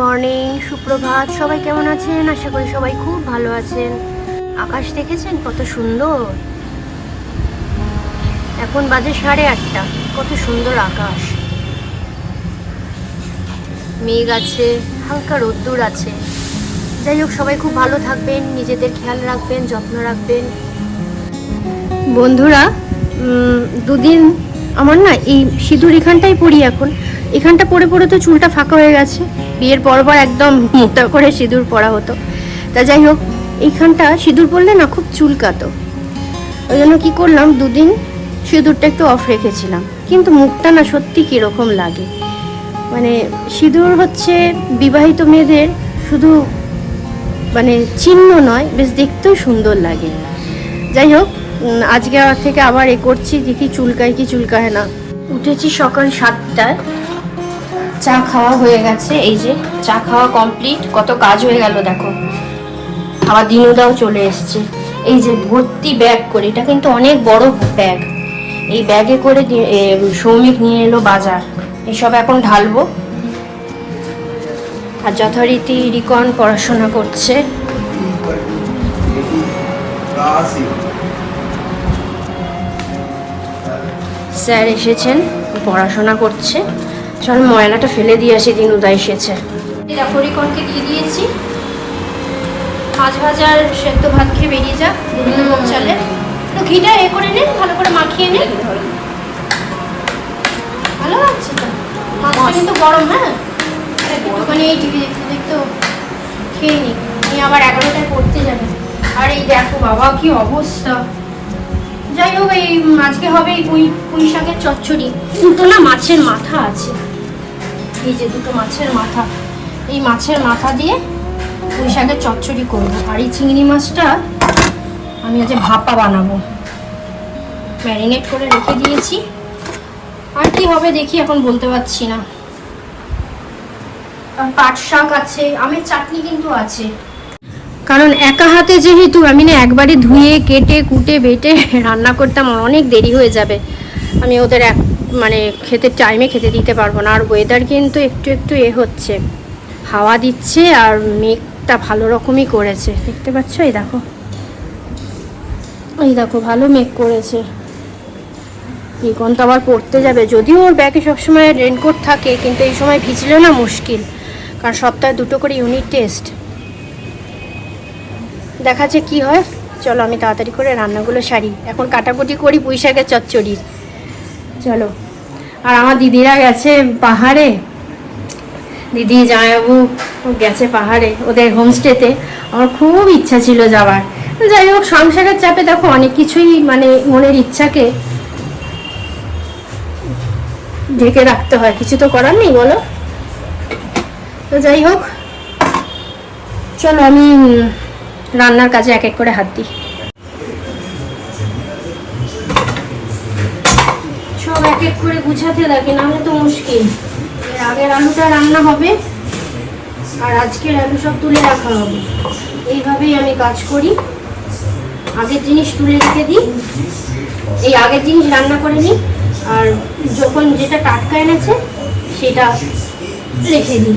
Morning সুপ্রভাত। সবাই কেমন আছেন? আশা করি সবাই খুব ভালো আছেন। আকাশ দেখেছেন কত সুন্দর? এখন বাজে সাড়ে আটটা। কত সুন্দর আকাশ। মেঘ আছে, হালকা রোদ্দুর আছে। যাই হোক, সবাই খুব ভালো থাকবেন, নিজেদের খেয়াল রাখবেন, যত্ন রাখবেন। বন্ধুরা দুদিন আমার না এই সিঁদুর এখানটাই পড়ি এখন। এখানটা পরে পরে তো চুলটা ফাঁকা হয়ে গেছে। বিয়ের পর পর একদম মোটা করে সিঁদুর পরা হতো। তা যাই হোক, এইখানটা সিঁদুর পরলে না খুব চুলকাতো ওই জন্য কী করলাম, দুদিন সিঁদুরটা একটু অফ রেখেছিলাম। কিন্তু মুখটা না সত্যি কীরকম লাগে। মানে সিঁদুর হচ্ছে বিবাহিত মেয়েদের শুধু মানে চিহ্ন নয়, বেশ দেখতেও সুন্দর লাগে। যাই হোক আজকে থেকে আবার এ করছি, দেখি চুলকায় কি চুলকায় না। উঠেছি সকাল সাতটায়। চা খাওয়া হয়ে গেছে, এই যে চা খাওয়া কমপ্লিট কত কাজ হয়ে গেল দেখো। আবার দিনুদাও চলে এসছে। এই যে ভর্তি ব্যাগ করে, এটা কিন্তু অনেক বড় ব্যাগ এই ব্যাগে করে সৌমিক নিয়ে এলো বাজার। এসব এখন ঢালবো। আর যথারীতি রিকন পড়াশোনা করছে। স্যার এসেছেন, পড়াশোনা করছে। চল ময়লাটা ফেলে দিয়ে আসি দিন উদয় এসেছে। রিকনকে দিয়ে দিয়েছি। মাছ ভাজার সেদ্ধ ভাত খেয়ে বেরিয়ে যাক দুদিন চালে একটু ঘিটা এ করে নে ভালো করে মাখিয়ে নে। ভালো লাগছে তো? মাছটা কিন্তু গরম হ্যাঁ? একটুখানি এই টিভি দেখতে দেখতে খেয়ে নি। নিয়ে আবার এগারোটায় পড়তে যাবে। আর এই দেখো বাবা কি অবস্থা। যাই হোক এই আজকে হবে এই পুঁই পুঁই শাকের চচ্চড়ি। দুটো না মাছের মাথা আছে। এই যে দুটো মাছের মাথা, এই মাছের মাথা দিয়ে পুঁই শাকের চচ্চড়ি করব। আর এই চিংড়ি মাছটা আমি আজ ভাপা বানাবো। ম্যারিনেট করে রেখে দিয়েছি। আর কি হবে দেখি, এখন বলতে পারছি না। পাট শাক আছে, আমের চাটনি কিন্তু আছে। কারণ একা হাতে যেহেতু আমি না একবারে ধুয়ে, কেটে, কুটে, বেটে রান্না করতাম, অনেক দেরি হয়ে যাবে। আমি ওদের এক মানে খেতে টাইমে খেতে দিতে পারব না। আর ওয়েদার কিন্তু একটু একটু এ হচ্ছে। হাওয়া দিচ্ছে আর মেঘটা ভালো রকমই করেছে। দেখতে পাচ্ছ? এই দেখো। এই দেখো, ভালো মেঘ করেছে। ইকন তো আবার পড়তে যাবে। যদিও ওর ব্যাগে সবসময় রেনকোট থাকে, কিন্তু এই সময় ভিজলে না মুশকিল। কারণ সপ্তাহে দুটো করে ইউনিট টেস্ট দেখা যাচ্ছে কি হয়। চলো, আমি তাড়াতাড়ি করে রান্নাগুলো সারি। এখন কাটাকুটি করি পুঁই শাকের চচ্চড়ির। চলো। আর আমার দিদিরা গেছে পাহাড়ে। দিদি, জামাইবাবু গেছে পাহাড়ে ওদের হোমস্টেতে আমার খুব ইচ্ছা ছিল যাওয়ার। যাই হোক, সংসারের চাপে দেখো অনেক কিছুই মানে মনের ইচ্ছাকে ঢেকে রাখতে হয়। কিছু তো করার নেই, বলো? তো যাই হোক, চলো আমি রান্নার কাজে এক এক করে হাত দিই। করে গুছাতে লাগে নাহলে তো মুশকিল। এর আগের আলুটা রান্না হবে, আর আজকের আলু সব তুলে রাখা হবে। এইভাবেই আমি কাজ করি। আগের জিনিস তুলে রেখে দিই। এই আগের জিনিস রান্না করে নিই, আর যখন যেটা টাটকা এনেছে, সেটা রেখে দিই।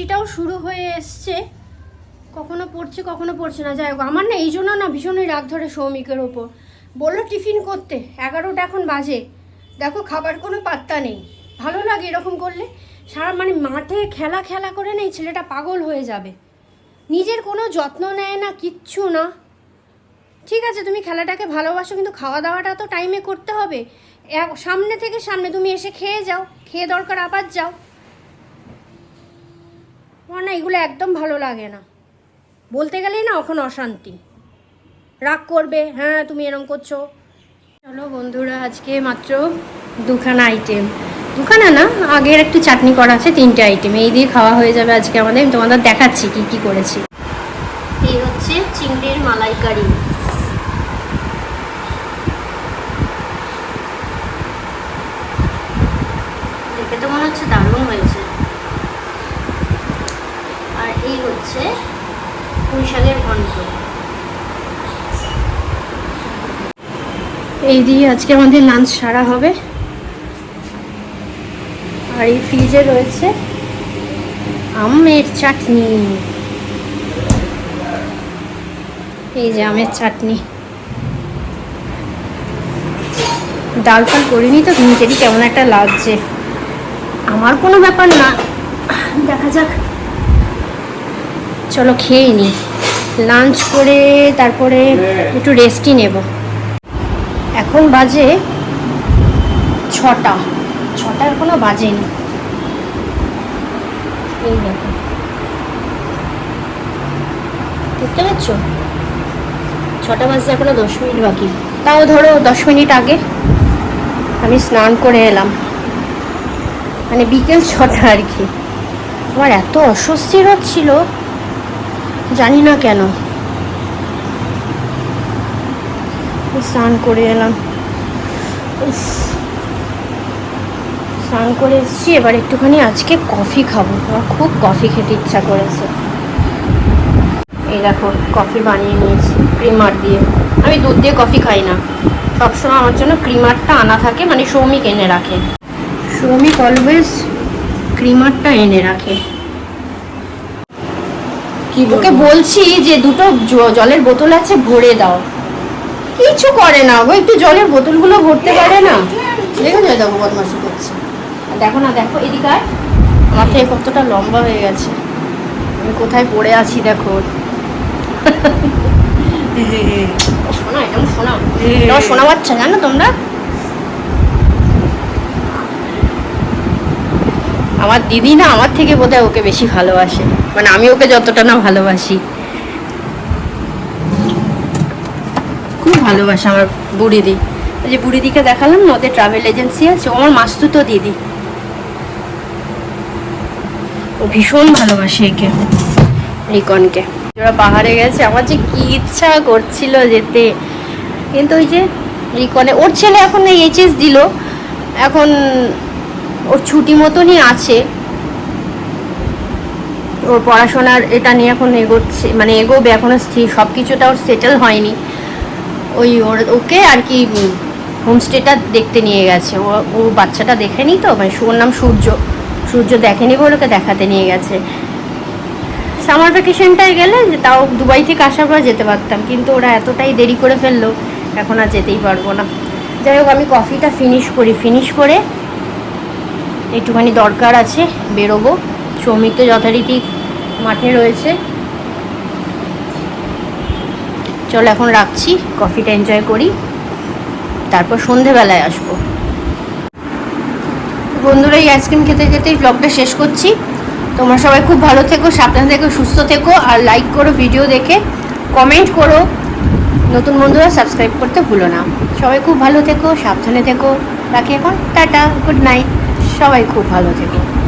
বৃষ্টিটাও শুরু হয়ে এসছে। কখনো পড়ছে কখনো পড়ছে না। যাই হোক, আমার না এই জন্য না ভীষণই রাগ ধরে সৌমিকের ওপর। বলল, টিফিন করতে। এগারোটা এখন বাজে। দেখো, খাবার কোনো পাত্তা নেই। ভালো লাগে এরকম করলে? সারা মানে মাঠে খেলা খেলা করে নেই ছেলেটা পাগল হয়ে যাবে। নিজের কোনো যত্ন নেয় না, কিচ্ছু না। ঠিক আছে, তুমি খেলাটাকে ভালোবাসো, কিন্তু খাওয়া দাওয়াটা তো টাইমে করতে হবে। সামনে থেকে সামনে তুমি এসে খেয়ে যাও। খেয়ে দরকার আবার যাও। আমার না এগুলো একদম ভালো লাগে না। বলতে গেলেই না এখন অশান্তি। রাগ করবে হ্যাঁ তুমি এরম করছ। চলো বন্ধুরা, আজকে মাত্র দুখানা আইটেম দুখানা না, আগের একটু চাটনি করা আছে, তিনটে আইটেম এই দিয়ে খাওয়া হয়ে যাবে আজকে আমাদের। আমি তোমাদের দেখাচ্ছি কি কি করেছি। এই হচ্ছে চিংড়ির মালাইকারি দেখে তো মনে হচ্ছে দারুণ হয়েছে আর এই হচ্ছে পুঁই শাকের ঘন্ট এই দিয়ে আজকে আমাদের লাঞ্চ সারা হবে। আর এই ফ্রিজে রয়েছে আমের চাটনি। এই যে আমের চাটনি। ডাল ফাল করিনি তো নিজেরই কেমন একটা লাগছে। আমার কোনো ব্যাপার না। দেখা যাক চলো খেয়ে নি। লাঞ্চ করে তারপরে একটু রেস্টই নেব। এখন বাজে ছটা। ছটা এখনও বাজেনি এই দেখো। দেখতে পাচ্ছ? ছটা বাজতে এখনও দশ মিনিট বাকি। তাও ধরো দশ মিনিট আগে আমি স্নান করে এলাম। মানে বিকেল ছটা আর কি। আমার এত অস্বস্তির হচ্ছিল জানি না কেন। স্নান করে এলাম। স্নান করে এসছি, এবার একটুখানি আজকে কফি খাব। আমার খুব কফি খেতে ইচ্ছা করেছে। এই দেখো, কফি বানিয়ে নিয়েছি, ক্রিমার দিয়ে। আমি দুধ দিয়ে কফি খাই না। সবসময় আমার জন্য ক্রিমারটা আনা থাকে মানে সৌমিক এনে রাখে। সৌমিক অলওয়েজ ক্রিমারটা এনে রাখে। ওকে বলছি যে দুটো জলের বোতল আছে ভরে দাও। কিছু করে না ও একটু জলের বোতলগুলো ভরতে পারে না। দেখো যায় দেখো বদমাসি করছে। আর দেখো না দেখো এদিকে আয়। আমার থেকে কতটা লম্বা হয়ে গেছে। আমি কোথায় পড়ে আছি দেখো। শোনা শোনা। শোনা বাচ্চা জানো তোমরা? আমার দিদি না আমার থেকে বোধহয় ওকে বেশি ভালোবাসে। মানে আমি ওকে যতটা না ভালোবাসি। খুব ভালোবাসে আমার বুড়িদি। ওই যে বুড়িদিকে দেখালাম না, ওদের ট্রাভেল এজেন্সি আছে, ও আমার মাস্তুতো দিদি। ও ভীষণ ভালোবাসে একে, রিকনকে। ওরা পাহাড়ে গেছে, আমার যে কি ইচ্ছা করছিল যেতে। কিন্তু ওই যে রিকনে, ওর ছেলে এখন এইচএস দিল। এখন ওর ছুটি মতনই আছে। ওর পড়াশোনার এটা নিয়ে এখন এগোচ্ছে মানে এগোবে এখনও স্থির সব কিছুটা ওর সেটেল হয়নি। ওই ওর, ওকে আর কি হোমস্টেটা দেখতে নিয়ে গেছে। ও ও বাচ্চাটা দেখেনি তো? মানে ওর নাম সূর্য। সূর্য দেখেনি বলে ওকে দেখাতে নিয়ে গেছে। সামার ভ্যাকেশনটায় গেলে যে তাও দুবাই থেকে আসার পর যেতে পারতাম, কিন্তু ওরা এতটাই দেরি করে ফেলল, এখন আর যেতেই পারব না। যাই হোক, আমি কফিটা ফিনিশ করি। ফিনিশ করে একটুখানি দরকার আছে, বেরোবো। শ্রমিক তো যথারীতি মাঠে রয়েছে। চলো এখন রাখছি, কফিটা এনজয় করি। তারপর সন্ধেবেলায় আসব। বন্ধুরা, এই আইসক্রিম খেতে খেতেই ব্লগটা শেষ করছি। তোমরা সবাই খুব ভালো থেকো, সাবধানে থেকো, সুস্থ থেকো, আর লাইক করো ভিডিও দেখে। কমেন্ট করো। নতুন বন্ধুরা সাবস্ক্রাইব করতে ভুলো না। সবাই খুব ভালো থেকো, সাবধানে থেকো। রাখি এখন, টাটা গুড নাইট সবাই খুব ভালো থেকো।